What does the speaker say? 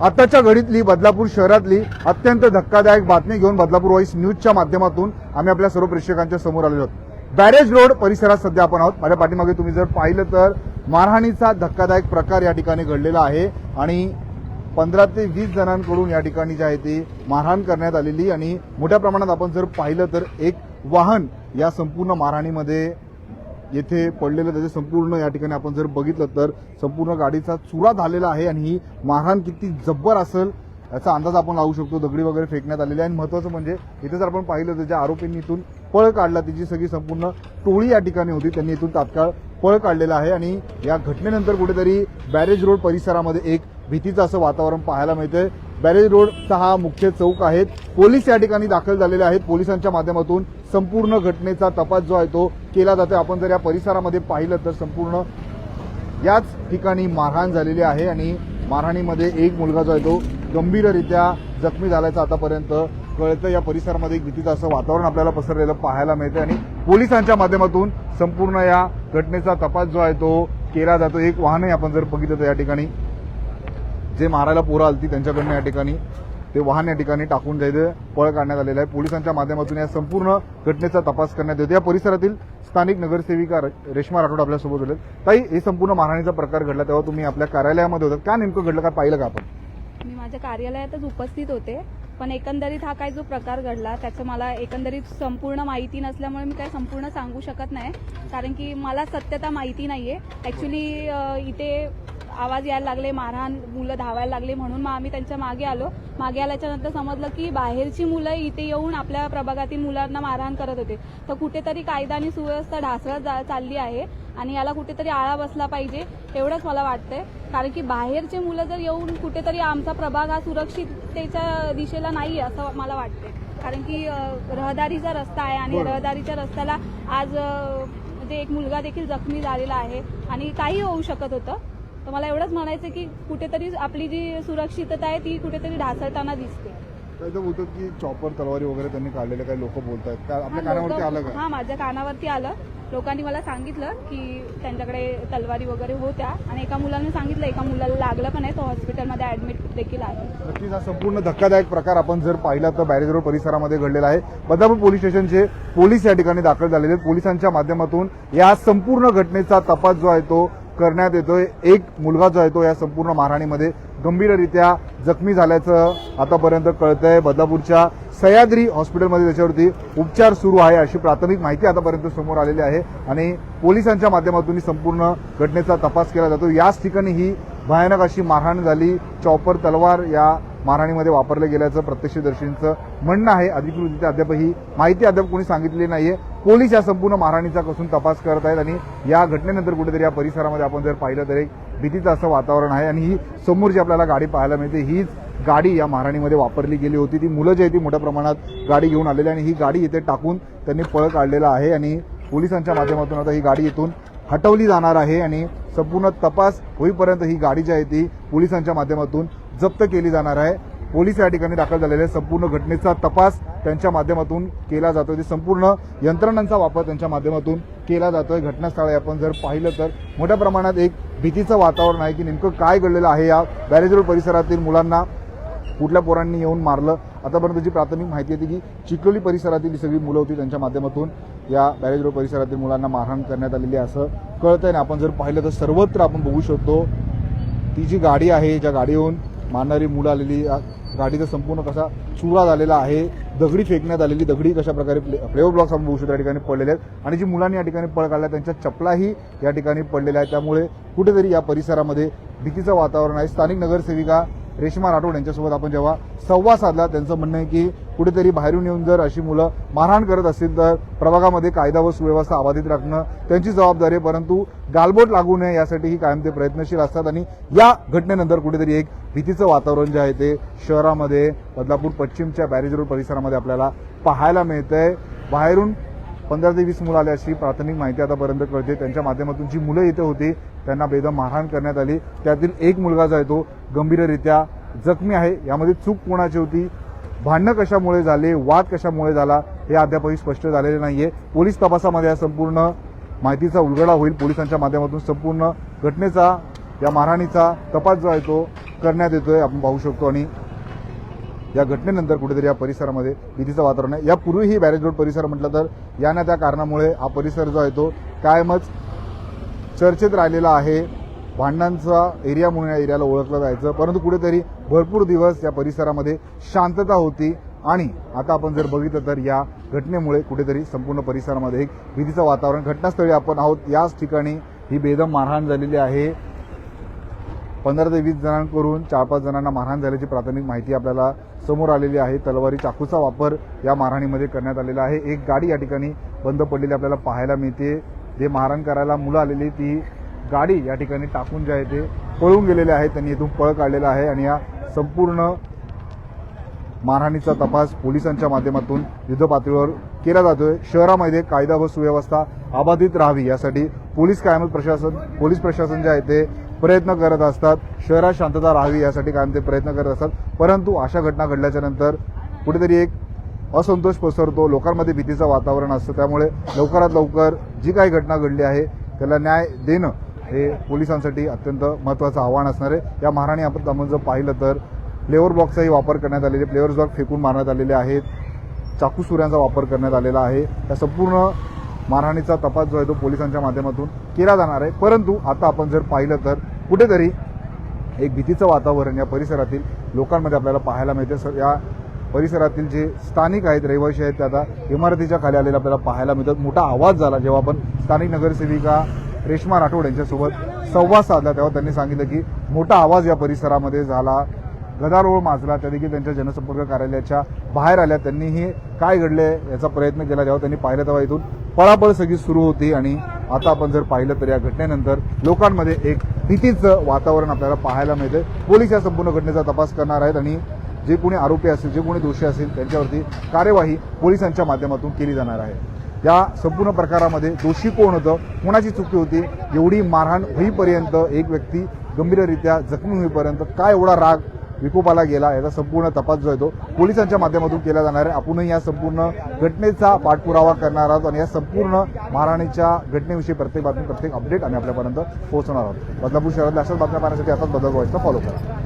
आताच्या घडीतली बदलापूर शहरातली अत्यंत धक्कादायक बातमी घेऊन बदलापूर व्हॉइस न्यूजच्या माध्यमातून आम्ही आपल्या सर्व प्रेक्षकांच्या समोर आलेलो आहोत. बॅरेज रोड परिसरात सध्या आपण आहोत. माझ्या पाठीमागे तुम्ही जर पाहिलं तर मारहाणीचा धक्कादायक प्रकार या ठिकाणी घडलेला आहे आणि पंधरा ते वीस जणांकडून या ठिकाणी जी आहे ती मारहाण करण्यात आलेली आणि मोठ्या प्रमाणात आपण जर पाहिलं तर एक वाहन या संपूर्ण मारहाणीमध्ये येथे पडलेलं त्याचे संपूर्ण या ठिकाणी आपण जर बघितलं तर संपूर्ण गाडीचा चुरा झालेला आहे आणि ही मारहाण किती जब्बर असेल याचा अंदाज आपण लावू शकतो. दगडी वगैरे फेकण्यात आलेली आहे. आणि महत्वाचं म्हणजे इथे जर आपण पाहिलं तर ज्या आरोपींनी इथून पळ काढला तिची सगळी संपूर्ण टोळी या ठिकाणी होती. त्यांनी इथून तात्काळ पळ काढलेला आहे आणि या घटनेनंतर कुठेतरी बॅरेज रोड परिसरामध्ये एक भीतीचं असं वातावरण पाहायला मिळतंय. बॅरेज रोडचा हा मुख्य चौक आहे. पोलीस या ठिकाणी दाखल झालेले आहेत. पोलिसांच्या माध्यमातून संपूर्ण घटनेचा तपास जो आहे तो केला जातोय. आपण जर या परिसरामध्ये पाहिलं तर संपूर्ण याच ठिकाणी मारहाण झालेली आहे आणि मारहाणीमध्ये एक मुलगा जो आहे तो गंभीररित्या जखमी झाल्याचं आतापर्यंत कळतं या परिसरामध्ये एक भीतीचं असं वातावरण आपल्याला पसरलेलं पाहायला मिळतं आणि पोलिसांच्या माध्यमातून संपूर्ण या घटनेचा तपास जो आहे तो केला जातो एक वाहनही आपण जर बघितलं तर या ठिकाणी जे मारायला पोरं आलती त्यांच्याकडनं या ठिकाणी ते वाहन या ठिकाणी टाकून जायचं पळ काढण्यात आलेलं आहे. पोलिसांच्या माध्यमातून या संपूर्ण घटनेचा तपास करण्यात येतो. या परिसरातील स्थानिक नगरसेविका र- रेश्मा राठोड आपल्यासोबत होते ताई हे संपूर्ण मारहाणीचा प्रकार घडला तेव्हा तुम्ही आपल्या कार्यालयामध्ये होतात काय नेमकं घडलं? का पाहिलं का आपण? मी माझ्या कार्यालयातच उपस्थित होते पण एकंदरीत हा काय जो प्रकार घडला त्याचं मला एकंदरीत संपूर्ण माहिती नसल्यामुळे मी काय संपूर्ण सांगू शकत नाही कारण की मला सत्यता माहिती नाहीये. ऍक्च्युली इथे आवाज यायला लागले मारहाण मुलं धावायला लागले म्हणून मग आम्ही त्यांच्या मागे आलो. मागे आल्याच्यानंतर समजलं की बाहेरची मुलं इथे येऊन आपल्या प्रभागातील मुलांना मारहाण करत होते. तर कुठेतरी कायदा आणि सुव्यवस्था ढासळत जा- चालली आहे आणि याला कुठेतरी आळा बसला पाहिजे एवढंच मला वाटतंय. कारण की बाहेरचे मुलं जर येऊन कुठेतरी आमचा प्रभाग हा सुरक्षिततेच्या दिशेला नाही असं मला वाटतंय. कारण की रहदारीचा रस्ता आहे आणि. रहदारीच्या रस्त्याला आज अं, म्हणजे एक मुलगा देखील जखमी झालेला आहे आणि काही होऊ शकत होतं. तर मला एवढंच म्हणायचं की कुठेतरी आपली जी सुरक्षितता आहे ती कुठेतरी ढासळताना दिसते. तर बोलतात की चॉपर तलवारी वगैरे त्यांनी काढलेले काही लोक बोलतात. आपल्या हा, कानावरती आलं का? हा माझ्या कानावरती आलं. लोकांनी मला सांगितलं की त्यांच्याकडे तलवारी वगैरे होत्या. आणि एका मुलाने सांगितलं एका मुलाला लागलं पण आहे तो हॉस्पिटलमध्ये ऍडमिट देखील आहे. नक्कीच हा संपूर्ण धक्कादायक प्रकार आपण जर पाहिला तर बॅरेज रोड परिसरामध्ये घडलेला आहे. बदलापूर पोलीस स्टेशनचे पोलीस या ठिकाणी दाखल झालेले आहेत. पोलिसांच्या माध्यमातून या संपूर्ण घटनेचा तपास जो आहे तो करण्यात येतोय. एक मुलगा जो आहे तो या संपूर्ण मारहाणीमध्ये गंभीररित्या जखमी झाल्याचं आतापर्यंत कळतंय. बदलापूरच्या सह्याद्री हॉस्पिटलमध्ये त्याच्यावरती उपचार सुरू आहे अशी प्राथमिक माहिती आतापर्यंत समोर आलेली आहे आणि पोलिसांच्या माध्यमातून संपूर्ण घटनेचा तपास केला जातो. याच ठिकाणी ही भयानक अशी मारहाण झाली. चॉपर तलवार या मारहाणीमध्ये वापरले गेल्याचं प्रत्यक्षदर्शींचं म्हणणं आहे. अधिकृत अद्याप ही माहिती अद्याप कोणी सांगितलेली नाहीये. पोलीस या संपूर्ण मारहाणीचा कसून तपास करत आहेत आणि या घटनेनंतर कुठेतरी या परिसरामध्ये आपण जर पाहिलं तर एक भीतीचं असं वातावरण आहे आणि ही समोर जी आपल्याला गाडी पाहायला मिळते हीच गाडी या मारहाणीमध्ये वापरली गेली होती. ती मुलं जी आहे ती मोठ्या प्रमाणात गाडी घेऊन आलेली आणि ही गाडी इथे टाकून त्यांनी पळ काढलेला आहे आणि पोलिसांच्या माध्यमातून आता ही गाडी इथून हटवली जाणार आहे आणि संपूर्ण तपास होईपर्यंत ही गाडी जी आहे ती पोलिसांच्या माध्यमातून जप्त केली जाणार आहे. पोलीस या ठिकाणी दाखल झालेले आहेत. संपूर्ण घटनेचा तपास त्यांच्या माध्यमातून केला जातोय. ते संपूर्ण यंत्रणांचा वापर त्यांच्या माध्यमातून केला जातोय. घटनास्थळी आपण जर पाहिलं तर मोठ्या प्रमाणात एक भीतीचं वातावरण आहे की नेमकं काय घडलेलं आहे या बॅरेज रोड परिसरातील मुलांना कुठल्या पोरांनी येऊन मारलं? आतापर्यंत जी प्राथमिक माहिती येते की चिखलोली परिसरातील ही सगळी मुलं होती. त्यांच्या माध्यमातून या बॅरेज रोड परिसरातील मुलांना मारहाण करण्यात आलेली आहे असं कळतंय. ना आपण जर पाहिलं तर सर्वत्र आपण बघू शकतो ती जी गाडी आहे ज्या गाडीहून मारणारी मुलं आलेली गाडीचा संपूर्ण कसा चुरा झालेला आहे दगडी फेकण्यात आलेली दगडी कशा प्रकारे फ्लेवर ब्लॉक्स आपण बघू शकतो या ठिकाणी पडलेले आहेत. आणि जी मुलांनी या ठिकाणी पळ काढला त्यांच्या चपलाही या ठिकाणी पडलेल्या आहेत. त्यामुळे कुठेतरी या परिसरामध्ये भीतीचं वातावरण आहे. स्थानिक नगरसेविका रेश्मा राठोड यांच्यासोबत आपण जेव्हा संवाद साधला त्यांचं म्हणणं आहे की कुठेतरी बाहेरून येऊन जर अशी मुलं मारहाण करत असतील तर प्रभागामध्ये कायदा व सुव्यवस्था अबाधित राखणं त्यांची जबाबदारी आहे. परंतु गालबोट लागू नये यासाठीही कायम ते प्रयत्नशील असतात आणि या घटनेनंतर कुठेतरी एक भीतीचं वातावरण जे आहे ते शहरामध्ये बदलापूर पश्चिमच्या बॅरेज रोड परिसरामध्ये आपल्याला पाहायला मिळतंय. बाहेरून पंधरा ते वीस मुलं आले अशी प्राथमिक माहिती आतापर्यंत कळते. त्यांच्या माध्यमातून जी मुलं इथे होती त्यांना बेदम मारहाण करण्यात आली. त्यातील एक मुलगा जो आहे तो गंभीररित्या जखमी आहे. यामध्ये चूक कोणाची होती? भांडणं कशामुळे झाले? वाद कशामुळे झाला? हे अद्यापही स्पष्ट झालेले नाहीये. पोलीस तपासामध्ये या संपूर्ण माहितीचा उलगडा होईल. पोलिसांच्या माध्यमातून संपूर्ण घटनेचा या मारहाणीचा तपास जो आहे तो करण्यात येतोय. आपण पाहू शकतो. आणि या घटनेनंतर कुठेतरी या परिसरामध्ये भीतीचं वातावरण आहे. यापूर्वीही बॅरेज रोड परिसर म्हटलं तर या ना त्या कारणामुळे हा परिसर जो आहे तो कायमच चर्चेत राहिलेला आहे. भांडणांचा एरिया म्हणून या एरियाला ओळखलं जायचं. परंतु कुठेतरी भरपूर दिवस या परिसरामध्ये शांतता होती आणि आता आपण जर बघितलं तर या घटनेमुळे कुठेतरी संपूर्ण परिसरामध्ये एक भीतीचं वातावरण घटनास्थळी आपण आहोत. याच ठिकाणी ही बेदम मारहाण झालेली आहे. पंधरा ते वीस जणांकडून चार पाच जणांना मारहाण झाल्याची प्राथमिक माहिती आपल्याला समोर आलेली आहे. तलवारी चाकूचा वापर या मारहाणीमध्ये करण्यात आलेला आहे. एक गाडी या ठिकाणी बंद पडलेली आपल्याला पाहायला मिळते. जे मारहाण करायला मुलं आलेली ती गाडी या ठिकाणी टाकून जे आहे ते पळून गेलेले आहेत. त्यांनी इथून पळ काढलेला आहे आणि या संपूर्ण मारहाणीचा तपास पोलिसांच्या माध्यमातून युद्धपातळीवर केला जातोय. शहरामध्ये कायदा व सुव्यवस्था अबाधित राहावी यासाठी पोलीस कायमत प्रशासन पोलीस प्रशासन जे आहे ते प्रयत्न करत असतात. शहरात शांतता राहावी यासाठी कायम ते प्रयत्न करत असतात. परंतु अशा घटना घडल्याच्या नंतर कुठेतरी एक असंतोष पसरतो. लोकांमध्ये भीतीचं वातावरण असतं. त्यामुळे लवकरात लवकर जी काही घटना घडली आहे त्याला न्याय देणं हे पोलिसांसाठी अत्यंत महत्त्वाचं आव्हान असणार आहे. या महाराणी आपण आपण जर पाहिलं तर फ्लेवर बॉक्सचाही वापर करण्यात आलेले फ्लेवर बॉक्स फेकून मारण्यात आलेले आहेत. चाकू सुऱ्यांचा वापर करण्यात आलेला आहे. या संपूर्ण मारहाणीचा तपास जो आहे तो पोलिसांच्या माध्यमातून केला जाणार आहे. परंतु आता आपण जर पाहिलं तर कुठेतरी एक भीतीचं वातावरण या परिसरातील लोकांमध्ये आपल्याला पाहायला मिळते. सर या परिसरातील जे स्थानिक आहेत रहिवासी आहेत ते आता इमारतीच्या खाली आलेले आपल्याला पाहायला मिळतात. मोठा आवाज झाला जेव्हा आपण स्थानिक नगरसेविका रेश्मा राठोड यांच्यासोबत संवाद साधला तेव्हा त्यांनी सांगितलं की मोठा आवाज या परिसरामध्ये झाला. गदारोळ माजला त्या देखील त्यांच्या जनसंपर्क कार्यालयाच्या बाहेर आल्या. त्यांनीही काय घडले याचा प्रयत्न केला जेव्हा त्यांनी पाहिलं तेव्हा इथून पळापळ सगळी सुरू होती आणि आता आपण जर पाहिलं तर या घटनेनंतर लोकांमध्ये एक भीतीचं वातावरण आपल्याला पाहायला मिळते पोलीस या संपूर्ण घटनेचा तपास करणार आहेत आणि जे कोणी आरोपी असतील जे कोणी दोषी असतील त्यांच्यावरती कार्यवाही पोलिसांच्या माध्यमातून केली जाणार आहे. या संपूर्ण प्रकारामध्ये दोषी कोण होतं कोणाची चुकी होती एवढी मारहाण होईपर्यंत एक व्यक्ती गंभीररित्या जखमी होईपर्यंत काय एवढा राग विकोपाला गेला. याचा संपूर्ण तपास जो आहे तो पोलिसांच्या माध्यमातून केला जाणार आहे. आपणही या संपूर्ण घटनेचा पाठपुरावा करणार आहोत आणि या संपूर्ण महाराणीच्या घटनेविषयी प्रत्येक बातमी प्रत्येक अपडेट आम्ही आपल्यापर्यंत पोहोचणार आहोत. बदलापूर शहरातल्या अशाच बातम्या पाहण्यासाठी आताच बदल व्हायचं फॉलो करा.